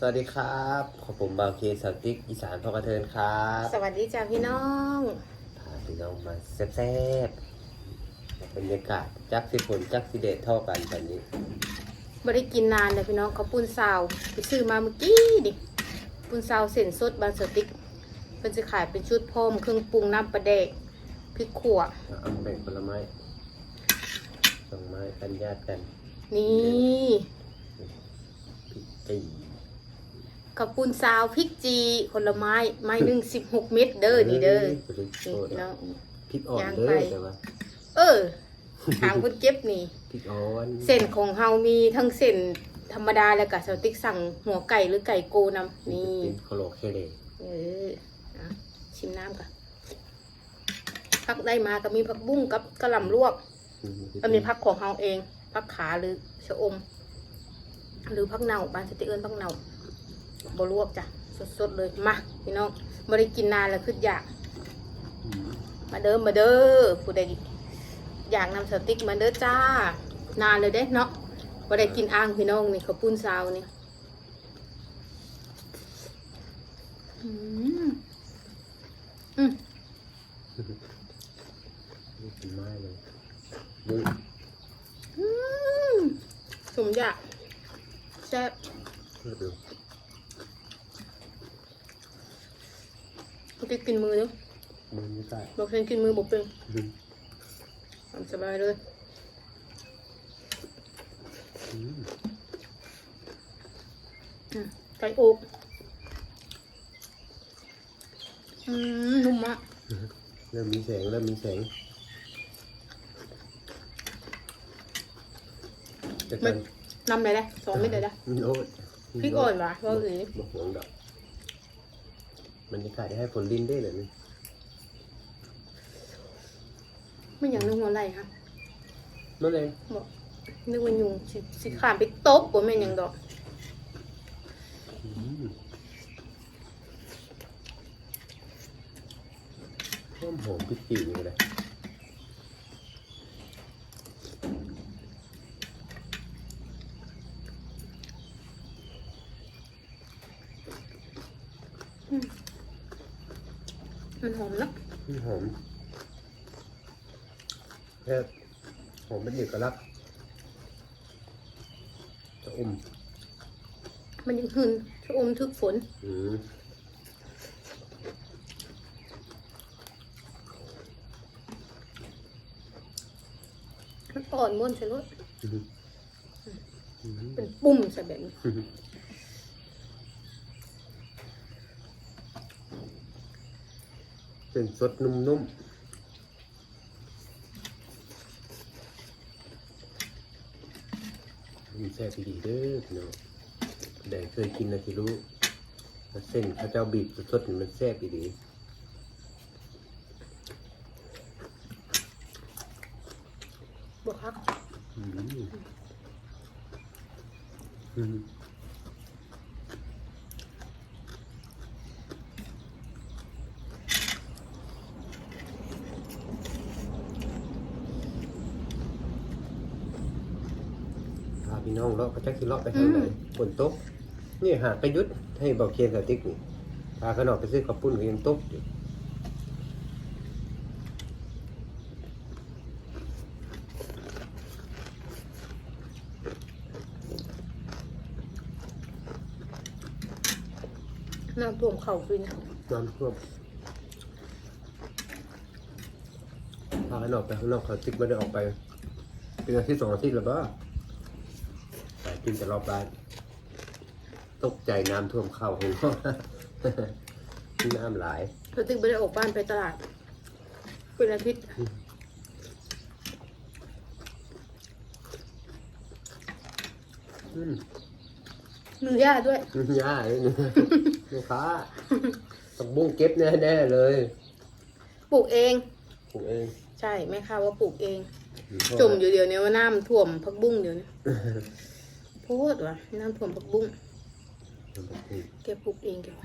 สวัสดีครับขอผมบาวเคสาวติ๊กอีสานพ่อกระเทินครับสวัสดีจ้าพี่น้องพาพี่น้องมาแซ่บๆบรรยากาศจักสิผลจักสิเดทเท่ากันตอนนี้ไม่ได้กินนานเลยพี่น้องเขาวปุ้นซาวไปซื้อมาเมื่อกี้ดิปุ้นซาวเส้นสดบางสติกเป็นจะขายเป็นชุดพร้อมเครื่องปรุงน้ำปลาแดกพริกขั่วเอาแบ่งผลไม้สองไม้กันญาติกัน นี่พริกจี ข้าวปุ้นซาวพริกจีผลไม้ไม้หนึ่งสิบหกเม็ดเด้อนี่เด้อพริกนี่โทษพี่น้อง พริกอ่อนย่างเด้ไป อแต่ว่าเออถามคนเก็บนี่ พริกอ่อนเส้นของเฮามีทั้งเส้นธรรมดาแล้วก็สติกสั่งหัวไก่หรือไก่โกนำนี่ เป็นโคโลเคเลเอออะชิมน้ำก่อนพักได้มาก็มีผักบุ้งกับกระหล่ำลวกก็มีพักของเฮาเองพักขาหรือชะอม หรือพักเน่าบานสติเอิญพักเน่า บลวกจ้ะสดๆเลยมาพี่น้องไม่ได้กินนานแล้วคืออยากอืมมาเด้อมาเด้อผู้ใดอยากนำสติ๊กมาเด้อจ้า นานเลยเด้เนาะบ่ได้กินอ่างพี่น้องนี่เขาวปุ้นซาวนี่อืมอืมนี่เป็นไม้เลยนี่อืมสมอยากแซ่บ เพื่อดูเมื่อกี้กินมือเนาะมือไม่ได้บอกฉันกินมือบอกเป็นอืมทำสบายเลยอืมอืมไก่อกอืมนุ่มมากเริ่มมีแสงเริ่มมีแสงจะมักันนนำเลยได้สองเม็ดเลยได้โอ้ยพริกอ่อนวะว่าอือบอกหวงดอก บรรยากาศได้ให้ผลลิ้นได้เลยนี่ไม่อย่างนึกว่าอะไรคะนั่นเองบอกนึกว่ายุงสิสิขามไปตบบ่แม่นหยังดอกอืมหอมหอมพริกจีนี่เลย มันหอมเนาะหอมแค่หอมเป็นเอกลักษณ์จะอมมันยังหืนชะอมทึกฝนอืมมันอ่อนม้วนใช่รสอืมอืมเป็นปุ่มใส่แบบนี้ เป็นสดนุ่มๆมีแซ่บดีเด้อพี่น้องแดงเคยกินนะที่รู้เส้นข้าวเจ้าบีบสดๆนี่มันแซ่บดี บวกครับ อืมอืมพา พี่น้องเลาะก็จักสิเลาะไปทางไหนฝนตกนี่หาประยุทธ์ให้เบาเคียนสติ๊กนี่พาขนออกไปซื้อข้าวปุ้นก็ยังตกอยู่น้ำท่วมเข่าฟินน้ำท่วมพาขนออกไปข้างนอกเขาติ๊กไม่ได้ออกไป เป็นอาทิตย์สองอาทิตย์แล้วบ้าแต่ กินแต่รอบบ้าน ตกใจน้ำท่วมเข้าของเขาน้ำหลายเธอตึงไปได้ออกบ้านไปตลาด เป็นอาทิตย์อืมมือย่าด้วยย่าเลยนี่ลูกค้าต้องบุ้งเก็บแน่ๆเลย ปลูกเองผมเอง ใช่แม่ค้าว่าปลูกเองจุ่มอยู่เดี๋ยวนี้ว่าน้ำท่วมพักบุ้งเดี๋ยวนี้โพดว่ะน้ำผมผักบุ้งแกปลูกเองแกว่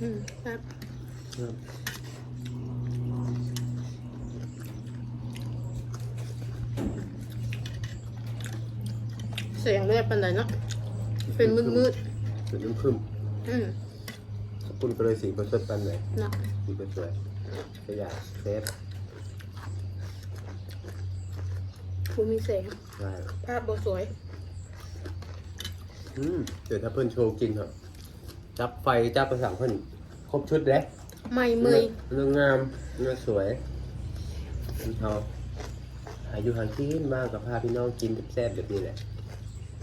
อืมครับ ปันไดเนาะเป็นมืดมืดเป็นน้ำพึ่มๆอืมขอบคุณก็เลยสีประสดปันเลยเนาะสีประสวยขยะเซฟภูมิเสียงใช่ภาพบ่สวย อืมเดี๋ยวถ้าเพิ่นโชว์กินครับจับไฟจับประสังเพิ่นครบชุดเลยไม่เมยเรื่องงามเรื่องสวยเอาอายุหากินมากกับพาพี่น้องกินแซ่บๆแบบนี้แหละ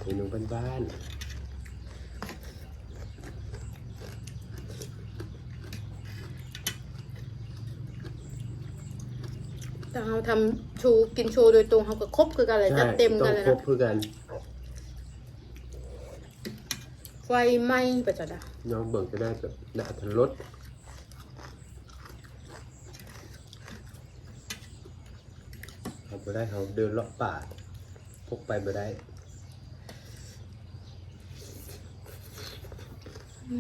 เมนูบ้านแต่เราทำโชว์กินโชว์โดยตรงเขาก็ครบคือกันเลยๆจัดเต็มต้กัอนงเลยครนะบเพื่อกัน ไฟไหม้ไปจัดอะน้องเบิ่งจะได้แบบน่าทนรสเขาไปได้เขาเดินเลาะป่าพกไปไปได้ อืม ขาด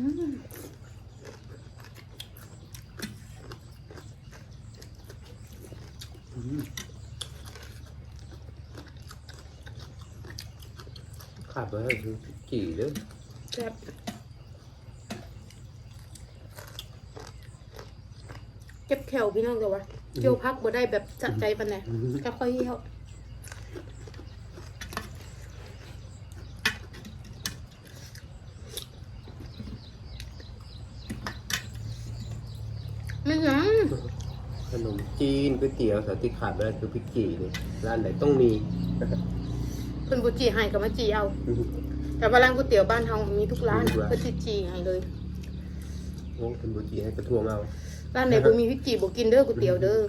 ไปให้คือกี่เด้อแซ่บเก็บแขวพี่น้องเดี๋ยววะเกี่ยวพักบ่ได้แบบจัดใจปันไหนก็ค่อยเยี่ยวไม่หยัง ขนมจีน ก๋วยเตี๋ยวสาติขาดไม่ได้คือพริกกี่นี่ร้านไหนต้องมี เพิ่นบุจีให้กับมาจีเอา แต่ว่าร้านก๋วยเตี๋ยวบ้านเฮามีทุกร้านมีทุกร้าน เพิ่นสิจีให้เลย โอ้เป็นบุจีให้กระทวงเอาร้านไหนบ่มีพริกจีบ่กินเด้อก๋วยเตี๋ยวเด้อ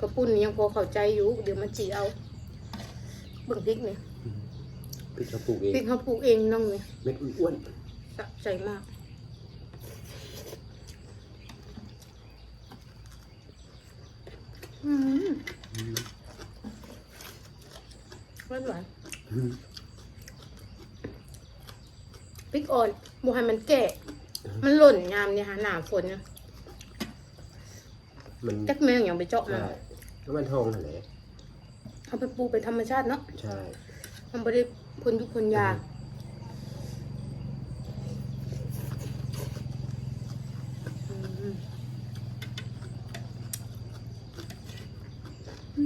กระปุ้นนี่ยังพอเข้าใจอยู่ เดี๋ยวมาจีเอาเบิ่งพริกนี่พริกเขาปลูกเองพริกเขาปลูกเองน้องนี่เม็ดอ้วนสะใจมาก อืมหวานหวานๆอืมพริกอ่อนบ่ให้มันแก่มันหล่นยามเนี่ยหาหน้าฝนเนี่ยมันจักแมงอย่างไปเจาะมันใช่แล้วมันทองอะไรเอาไปปลูกเป็นธรรมชาติเนาะใช่มันไม่ได้พ่นยุคพ่นยาอื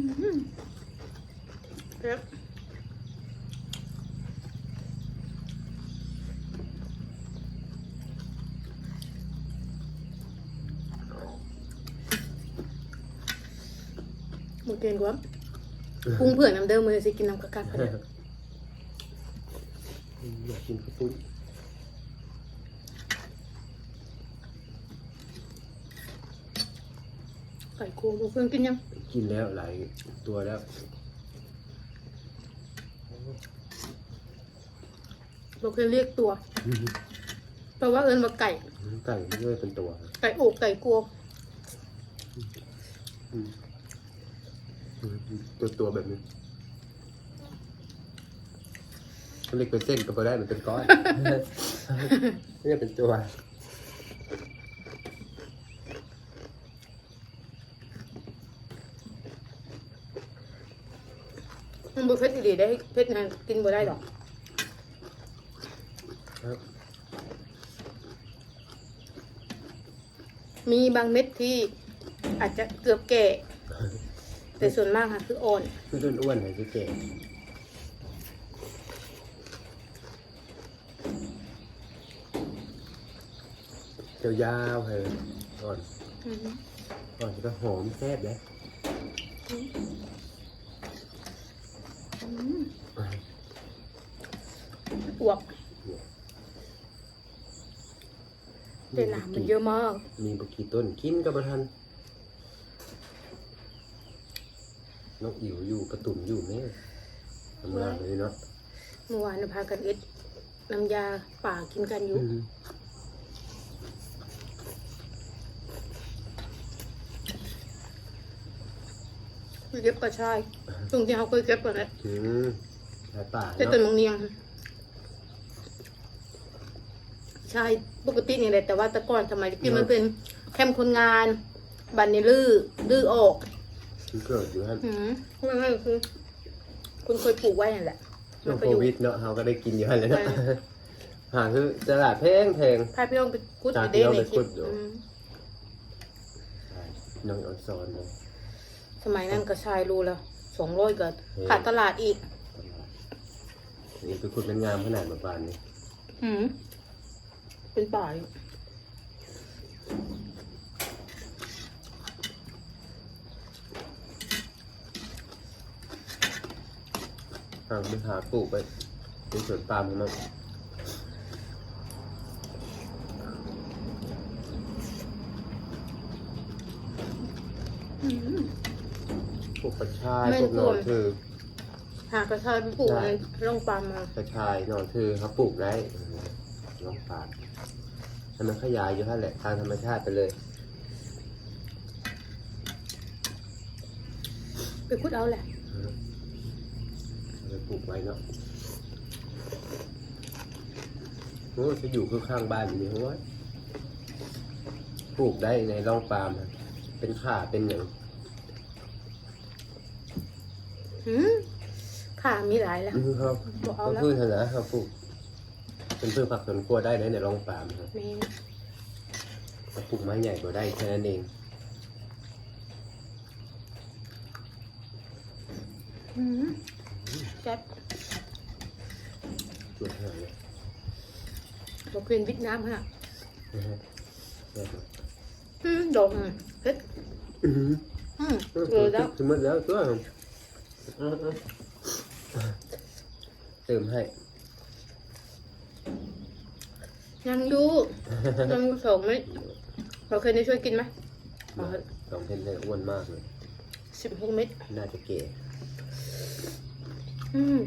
มอืมเผ็ดหมด เกณฑ์กว่าปรุงเผื่อน้ำเดิมมือสิกินน้ำกะกักกันเลยอืมอยากกินข้าวปุ้นไก่โคลูกเพื่อนกินยัง กินแล้วหลายตัวแล้วเราเคยเรียกตัวแปลว่าเอิญว่าไก่ ไก่ไม่ด้วยเป็นตัว ไก่โอกไก่กลัวอืมอืม ตัวตัวๆแบบนี้เขาเรียกเป็นเส้นก็พอได้มันเป็นก้อนเรียกเป็นตัว มันบุฟเฟ่ต์ดีๆได้เพชรนะกินบ่ได้หรอกครับ มีบางเม็ดที่อาจจะเกือบแก่ แต่ส่วนมากค่ะคืออ่อนคือต้นอ้วนไหนที่เก่งยาวๆเลยอ่อนอืมอ่อนก็หอมแซ่บเลยอืมอวกแต่หนามมันเยอะมาก มีบกี่ต้นกินกับประทัน นกอิ๋วอยู่กระตุ่มอยู่แม่ทำงานเลยเนาะเมื่อวานพากันเอ็ดน้ำยาป่ากินกันอยู่อืมไปเก็บกระชายตรงที่เขาเคยเก็บกันแหละอืมสาป่าแต่เนาะต้นมังเนียงใช่ปกตินี่แหละแต่ว่าแต่ก่อนสมัยที่มันเป็นแคมป์คนงาน บันนี่ลื้อลื้อออก มันเกิดอยู่ฮะอืมมันก็คือ คุณเคยปลูกไว้นั่นแหละช่วงไปโคอยู่วิดเนาะเราก็ได้กินอยู่ฮะเลยเนาะใช่หาคือตลาดแพงแพงพาพี่น้องไปกุดจ้าไปเด้ในคลิพี่น้องไปกุปดอยู่อืมใช่น้องออนซอนเลยสมัยนั้นก็ชายรูละสองร้อยก็เฮ้ยขาดตลาดอีก ตลาดนี่เป็นคุณเป็นงามขนาดแบบบานนี้อืมเป็นป่าอยู่าไปหาปลูกไปเป็นสวนปาล์มของมันปลูกกระชายปลูกหนอนคือหากระชายไปปลูกได้ในร่องปาล์มมากระชายหนอนคือเขาปลูกได้ลองปาล์มให้มันขยายอยู่ท่านแหละทางธรรมชาติไปเลยไปคุดเอาแหละ ไปปลูกไว้เนาะโอ้จะอยู่คือข้างบ้านนี่โอ้ยปลูกได้ในร่องปาล์มอะเป็นข่าเป็นอย่างหืมขามีหลายแล้ว อือครับบอกเอาก็แล้ว พืชนะครับปลูกเป็นพืชผักสวนครัวได้ในร่องปาล์มครับแม่ถ้าปลูกไม้ใหญ่ก็ได้แค่นั้นเองหืม แจ๊บสวยขนาดนี้เราเพียนวิทน้ำฮะนะฮะได้ครับอืมดอกอืมเฮ็ดอือหืออืมเออเออแล้วถึงหมดแล้วตัวอือๆเติมให้ ยังอยู่ยังอยู่สองไหมเราเคยได้ช่วยกินไหมสองเพนได้อ้วนมากเลยสิบหกเม็ดน่าจะเก๋ อืม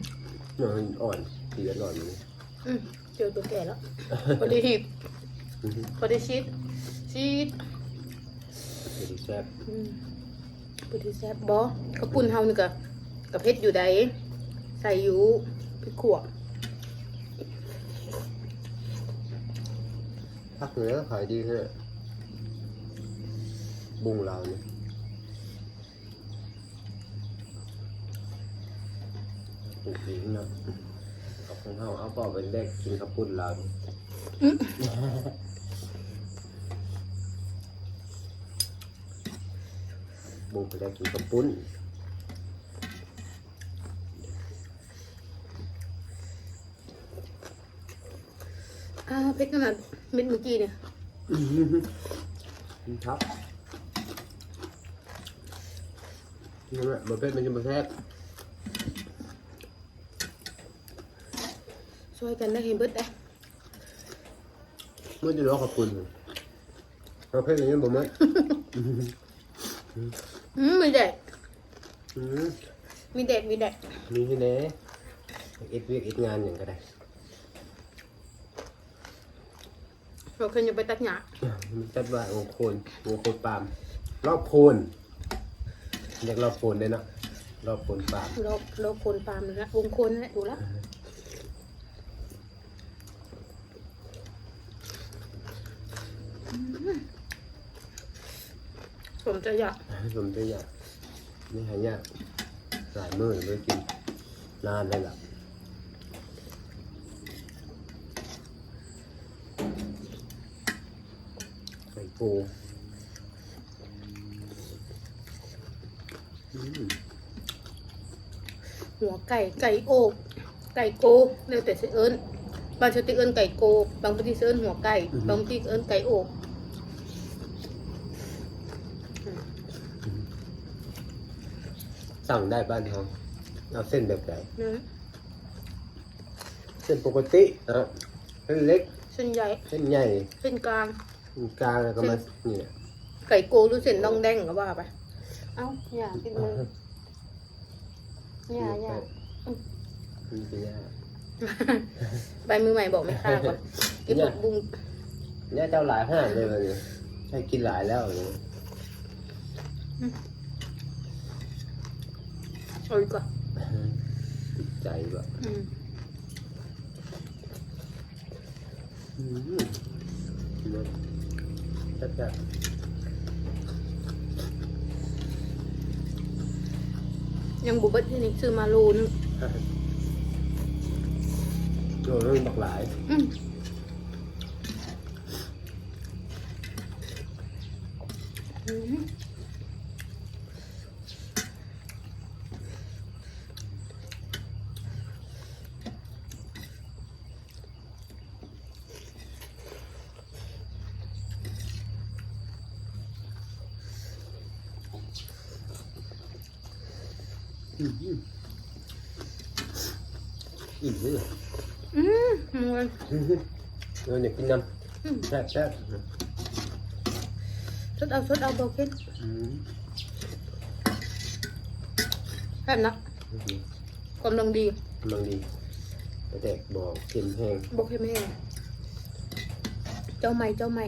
นอนอ่อนสีอ่อนอยู่นี่อืมเจอตัวแก่แล้วพอดีหีบอือหือพอดีชีสชีสเดี๋ยวดูแซ่บอืมพอดีแซ่บบ่กระปุ่นเฮานี่ก็กระเพชรอยู่ใดใส่อยู่พริกขวดภาคเหนือขายดีแค่บุงเราเนี่ย ปลูกเองเนาะเอาของเฮาเอาปอกเป็นแรกกินข้าวปุ้นเราเนี่ยอืมบุงไปได้กินข้าวปุ้นอ่าเพชรขนาดเม็ดเมื่อกี้เนี่ยครับนี่แหละบะเพ็ดมันจะมาแซ่บ ช่วยกันได้เห็นเบิดได้เมื่อจะรอขอบคุณบะเพ็ดมันยังบ่มั้ยอืมมีแดดอืมมีแดดมีแดดมีที่ไหนเอ็ดเวียกเอ็ดงานอย่างก็ได้เราเคยจะไปตัดหญ้ามันจัดว่าโงโคนโงโคนปาล์มรอบโคนเรียกรอบโคนได้เนาะรอบโคนปาล์มเราเราโคนปาล์มเลยนะวงโคนนั่นแหละดูแล้ว ผมจะอยากผมจะอยากไม่หายากหลายมื้อไม่กินนานเลยล่ะไข่ปูอืมหัวไก่ไก่โอกไก่โกเรียกแต่สิเอิญบางชติเอิญไก่โก บางพื้นที่สิเอิญหัวไก่ บางพื้นที่เอิญไก่โอก สั่งได้บ้านเขาเอาเส้นแบบไหนนะเส้นปกตินะเส้นเล็กเส้นใหญ่เส้นใหญ่เส้นกลางเส้นกลางแล้วก็มาเนี่ย ไก่โกหรือเส้นน่องแดงก็ว่าไปเอ้าอย่าติดมืออย่าอย่ามันเป็นยากใบมือใหม่บอกไม่ค่าก่อนกินเนี่ยบุ้งเนี่ยเจ้าหลายห้างเลยมันเนี่ยใช่กินหลายแล้วเนี่ย เอาดีกว่าติดใจแบบอืมอืมแซ่บยังบุบเบิดที่นี่ซื้อมาโลนึง ๆโอ้เรื่องบักหลายอืมอืมอืมอืมอิ่มเลยอืมมันเออเนี่ยกินน้อืมำแซ่บแซ่บสดเอาสดเอาเบาเค็นอืมแซ่บนะกำลังดีกำลังดีแต่แตกบอกเค็มแห้งบกเค็มแห้งเจ้าใหม่เจ้าใหม่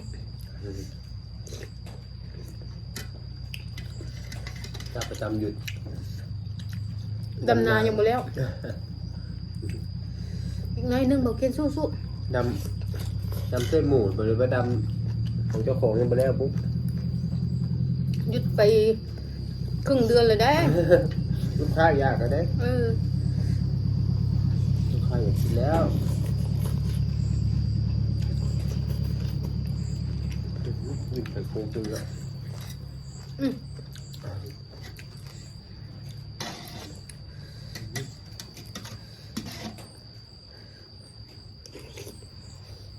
อืมถ้าประจำหยุด ดำนายังบ่แล้วอีกหน้อยหนึงเบาเค็นสู้ดำดำเส้นหมูหรือว่าดำของเจ้าของยังไม่ได้ปุ๊บๆหยุดไปครึ่งเดือนเลยได้ ลูกค้าอยากก็ได้เออลูกค้าอยากกินแล้ววิ่งไปโค้งจริงแล้ว อืม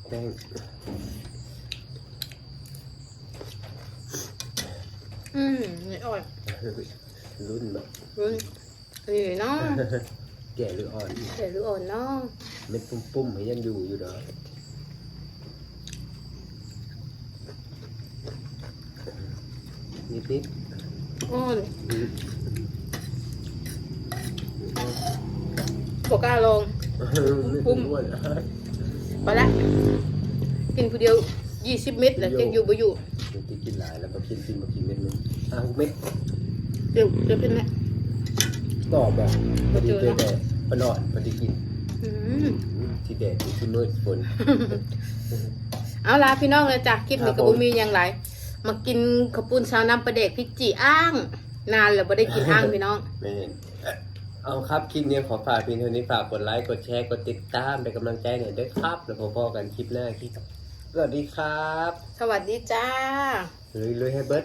แป้งอืมนี่อ่อยรุ่นแบบรุ่นนี่เนาะแก่หรืออ่อนเดี๋ยวรู้อ่อนเนาะเม็ดปุ้มๆให้ยังอยู่อยู่เด้อนิดนิดอ่อนๆอืมบกล้าลองปุ้มอ้วน ไปละกินผู้เดียวยี่สิบเม็ดแหละยังอยู่บ่อยู่เดี๋ยวที่กินหลายแล้วก็กินกินมากินเม็ดนึงอะเม็ดเดี๋ยวเดี๋ยวเป็นไงตอบแบบพอดีเจอแดดปนอดพอดีกินอืมที่แดดที่มืดฝนเอาล่ะพี่น้องเลยจ้ะคลิปครันี้บก็ผบ่มมีหยังหลายมากินข้าวปุ้นชาวน้ำปลาเด็กพริกจีอ้าง นานแล้วบ่ได้กินอ้างพี่น้องแม่น เอาครับคลิปนี้ขอฝากเพียงเท่านี้ฝากกดไลค์กดแชร์กดติดตามเป็นกำลังใจหน่อยด้วยครับแล้วพบกันคลิปหน้าคลิปสวัสดีครับ สวัสดีจ้าลุยลุยให้เบิร์ด